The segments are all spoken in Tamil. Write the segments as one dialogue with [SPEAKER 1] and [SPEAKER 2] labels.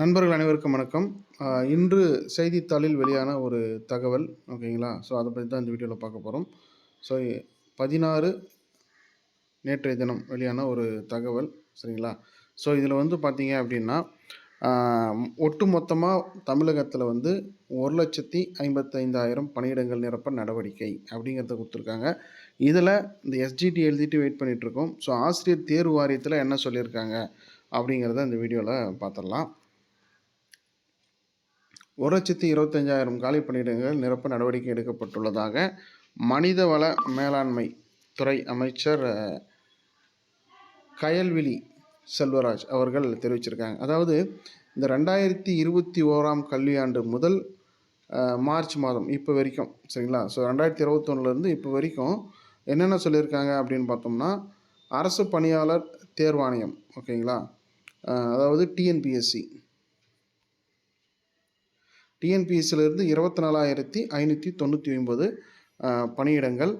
[SPEAKER 1] நண்பர்கள் அனைவருக்கும் வணக்கம். இன்று செய்தித்தாளில் வெளியான ஒரு தகவல் ஓகேங்களா? ஸோ அதை பற்றி தான் இந்த வீடியோவில் பார்க்க போகிறோம் ஸோ பதினாறு நேற்றைய தினம் வெளியான ஒரு தகவல் சரிங்களா? ஸோ இதில் வந்து பார்த்தீங்க அப்படின்னா ஒட்டு மொத்தமாக தமிழகத்தில் வந்து ஒரு லட்சத்தி ஐம்பத்தைந்தாயிரம் பணியிடங்கள் நிரப்ப நடவடிக்கை அப்படிங்கிறத கொடுத்துருக்காங்க. இதில் இந்த எஸ்ஜிடி எழுதிட்டு வெயிட் பண்ணிகிட்ருக்கோம் ஸோ ஆசிரியர் தேர்வு வாரியத்தில் என்ன சொல்லியிருக்காங்க அப்படிங்கிறத இந்த வீடியோவில் பார்த்துடலாம் ஒரு லட்சத்தி இருபத்தஞ்சாயிரம் காலி பணியிடங்கள் நிரப்ப நடவடிக்கை எடுக்கப்பட்டுள்ளதாக மனிதவள மேலாண்மை துறை அமைச்சர் கயல்விழி செல்வராஜ் அவர்கள் தெரிவிச்சிருக்காங்க. அதாவது இந்த ரெண்டாயிரத்தி இருபத்தி ஓராம் கல்வியாண்டு முதல் மார்ச் மாதம் இப்போ வரைக்கும் சரிங்களா? ஸோ ரெண்டாயிரத்தி இருபத்தொன்னுலேருந்து இப்போ வரைக்கும் என்னென்ன சொல்லியிருக்காங்க அப்படின்னு பார்த்தோம்னா அரசு பணியாளர் தேர்வாணையம் ஓகேங்களா? அதாவது டிஎன்பிஎஸ்சி டிஎன்பிஎஸ்சிலிருந்து இருபத்தி நாலாயிரத்தி ஐநூற்றி தொண்ணூற்றி ஒன்பது பணியிடங்கள்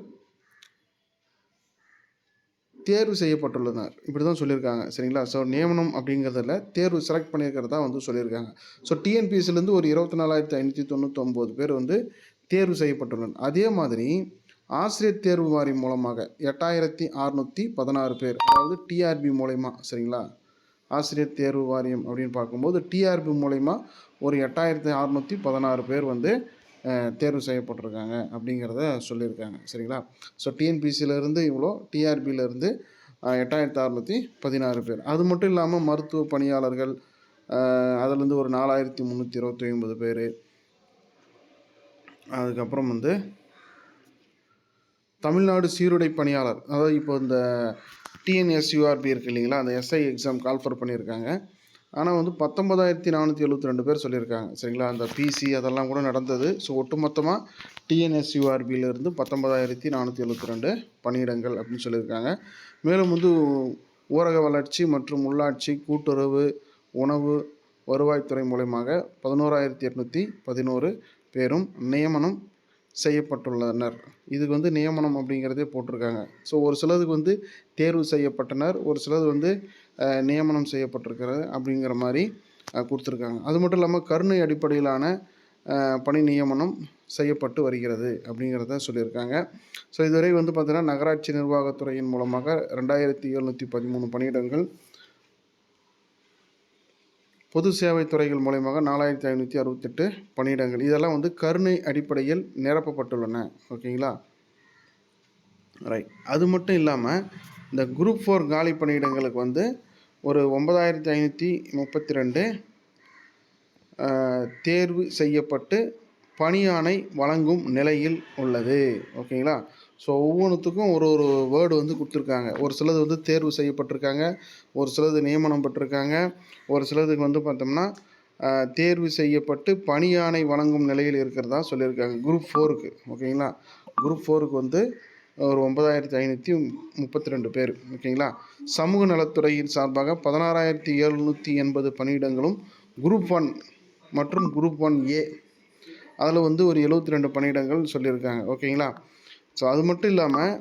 [SPEAKER 1] தேர்வு செய்யப்பட்டுள்ளனர். இப்படி தான் சொல்லியிருக்காங்க. சரிங்களா? ஸோ நியமனம் அப்படிங்கிறதுல தேர்வு செலக்ட் பண்ணியிருக்கிறதா வந்து சொல்லியிருக்காங்க. ஸோ டிஎன்பிஎஸ்சிலேருந்து ஒரு இருபத்தி நாலாயிரத்தி ஐநூற்றி தொண்ணூற்றொம்பது பேர் வந்து தேர்வு செய்யப்பட்டுள்ளனர். அதே மாதிரி ஆசிரியர் தேர்வு வாரியம் மூலமாக எட்டாயிரத்தி அறநூற்றி பதினாறு பேர் அதாவது டிஆர்பி மூலயமா சரிங்களா? ஆசிரியர் தேர்வு வாரியம் அப்படின்னு பார்க்கும்போது டிஆர்பி மூலயமா ஒரு எட்டாயிரத்தி அறநூற்றி பதினாறு பேர் வந்து தேர்வு செய்யப்பட்டிருக்காங்க அப்படிங்கிறத சொல்லியிருக்காங்க. சரிங்களா? ஸோ டிஎன்பிசியிலேருந்து இவ்வளோ டிஆர்பியிலேருந்து எட்டாயிரத்தி அறநூற்றி பதினாறு பேர். அது மட்டும் இல்லாமல் மருத்துவ பணியாளர்கள் அதுலேருந்து ஒரு நாலாயிரத்தி முந்நூற்றி இருபத்தி ஒன்பது பேர். அதுக்கப்புறம் வந்து தமிழ்நாடு சீருடை பணியாளர். அதாவது இப்போ இந்த டிஎன்எஸ்யூஆர்பி இருக்கு இல்லைங்களா? அந்த எஸ்ஐ எக்ஸாம் கால்ஃபர் பண்ணியிருக்காங்க. ஆனால் வந்து பத்தொன்பதாயிரத்தி நானூற்றி எழுபத்தி ரெண்டு பேர் சொல்லியிருக்காங்க. சரிங்களா? அந்த பிசி அதெல்லாம் கூட நடந்தது. ஸோ ஒட்டுமொத்தமாக டிஎன்எஸ்யூஆர்பியிலேருந்து பத்தொன்பதாயிரத்தி நானூற்றி எழுபத்தி ரெண்டு பணியிடங்கள் அப்படின்னு சொல்லியிருக்காங்க. மேலும் வந்து ஊரக வளர்ச்சி மற்றும் உள்ளாட்சி கூட்டுறவு உணவு வருவாய்த்துறை மூலயமாக பதினோராயிரத்தி எட்நூற்றி பதினோரு பேரும் நியமனம் செய்யப்பட்டுள்ளனர். இதுக்கு வந்து நியமனம் அப்படிங்கிறதே போட்டிருக்காங்க. ஸோ ஒரு சிலதுக்கு வந்து தேர்வு செய்யப்பட்டனர் ஒரு சிலது வந்து நியமனம் செய்யப்பட்டிருக்கிறது அப்படிங்கிற மாதிரி கொடுத்துருக்காங்க. அது மட்டும் இல்லாமல் கருணை அடிப்படையிலான பணி நியமனம் செய்யப்பட்டு வருகிறது அப்படிங்கிறத சொல்லியிருக்காங்க. ஸோ இதுவரை வந்து பார்த்திங்கன்னா நகராட்சி நிர்வாகத்துறையின் மூலமாக ரெண்டாயிரத்தி எழுநூற்றி பதிமூணு பணியிடங்கள் பொது சேவை துறைகள் மூலயமாக நாலாயிரத்தி ஐநூற்றி அறுபத்தெட்டு பணியிடங்கள். இதெல்லாம் வந்து கருணை அடிப்படையில் நிரப்பப்பட்டுள்ளன. ஓகேங்களா? ரைட் அது மட்டும் இல்லாமல் இந்த குரூப் ஃபோர் காலி பணியிடங்களுக்கு வந்து ஒரு ஒன்பதாயிரத்தி ஐநூற்றி முப்பத்தி ரெண்டு தேர்வு செய்யப்பட்டு பணியானை வழங்கும் நிலையில் உள்ளது. ஓகேங்களா? ஸோ ஒவ்வொன்றுத்துக்கும் ஒரு ஒரு வேர்டு வந்து கொடுத்துருக்காங்க. ஒரு சிலது வந்து தேர்வு செய்யப்பட்டிருக்காங்க. ஒரு சிலது நியமனம் பெற்றிருக்காங்க. ஒரு சிலதுக்கு வந்து பார்த்தோம்னா தேர்வு செய்யப்பட்டு பணியானை வழங்கும் நிலையில் இருக்கிறதா சொல்லியிருக்காங்க. குரூப் ஃபோருக்கு ஓகேங்களா? குரூப் ஃபோருக்கு வந்து ஒரு ஒன்பதாயிரத்தி ஐநூற்றி முப்பத்தி ரெண்டு பேர். ஓகேங்களா? சமூக நலத்துறையின் சார்பாக பதினாறாயிரத்தி எழுநூற்றி எண்பது பணியிடங்களும் குரூப் ஒன் மற்றும் குரூப் ஒன் ஏ அதில் வந்து ஒரு எழுபத்தி ரெண்டு பணியிடங்கள் சொல்லியிருக்காங்க. ஓகேங்களா? ஸோ அது மட்டும் இல்லாமல்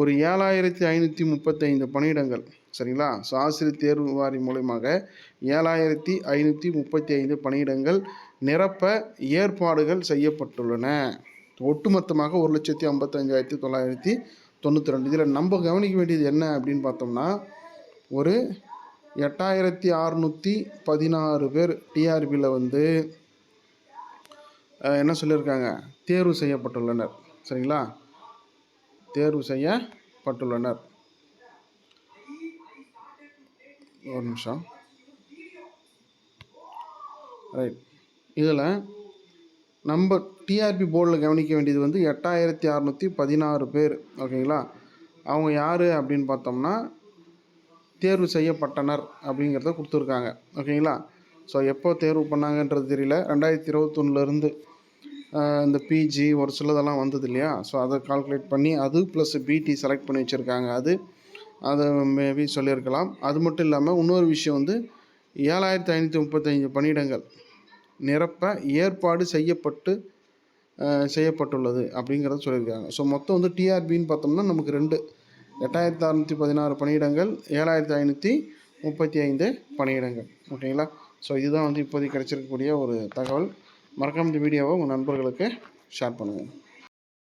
[SPEAKER 1] ஒரு ஏழாயிரத்தி ஐநூற்றி முப்பத்தைந்து பணியிடங்கள் சரிங்களா? ஸோ ஆசிரியர் தேர்வு வாரி மூலயமாக ஏழாயிரத்தி ஐநூற்றி முப்பத்தி ஐந்து பணியிடங்கள் நிரப்ப ஏற்பாடுகள் செய்யப்பட்டுள்ளன. ஒட்டுமொத்தமாக ஒரு லட்சத்தி ஐம்பத்தஞ்சாயிரத்தி தொள்ளாயிரத்தி தொண்ணூற்றி ரெண்டு. இதில் நம்ம கவனிக்க வேண்டியது என்ன அப்படின்னு பார்த்தோம்னா ஒரு எட்டாயிரத்தி அறநூற்றி பதினாறு பேர் டிஆர்பியில் வந்து என்ன சொல்லியிருக்காங்க? தேர்வு செய்யப்பட்டுள்ளனர். சரிங்களா? தேர்வு செய்யப்பட்டுள்ளனர். ஒரு நிமிஷம். ரைட் இதில் நம்ம டிஆர்பி போர்டில் கவனிக்க வேண்டியது வந்து எட்டாயிரத்தி அறநூற்றி பதினாறு பேர். ஓகேங்களா? அவங்க யார் அப்படின்னு பார்த்தோம்னா தேர்வு செய்யப்பட்டனர் அப்படிங்கிறத கொடுத்துருக்காங்க. ஓகேங்களா? ஸோ எப்போ தேர்வு பண்ணாங்கன்றது தெரியல. ரெண்டாயிரத்தி இருபத்தொன்னுலேருந்து இந்த பிஜி ஒரு சிலதெல்லாம் வந்தது இல்லையா ஸோ அதை கால்குலேட் பண்ணி அது ப்ளஸ் பிடி செலக்ட் பண்ணி வச்சுருக்காங்க. அது அதை மேபி சொல்லியிருக்கலாம். அது மட்டும் இல்லாமல் இன்னொரு விஷயம் வந்து ஏழாயிரத்தி ஐநூற்றி முப்பத்தஞ்சு பணியிடங்கள் நிரப்ப ஏற்பாடு செய்யப்பட்டு செய்யப்பட்டுள்ளது அப்படிங்கிறத சொல்லியிருக்காங்க. ஸோ மொத்தம் வந்து டிஆர்பின்னு பார்த்தோம்னா நமக்கு ரெண்டு. எட்டாயிரத்தி அறநூற்றி பதினாறு பணியிடங்கள் ஏழாயிரத்தி ஐநூற்றி முப்பத்தி ஐந்து பணியிடங்கள் ஓகேங்களா ஸோ இதுதான் வந்து இப்போதைக்கு கிடைச்சிருக்கக்கூடிய ஒரு தகவல். மறக்காம இந்த வீடியோவை உங்கள் நண்பர்களுக்கு ஷேர் பண்ணுங்கள்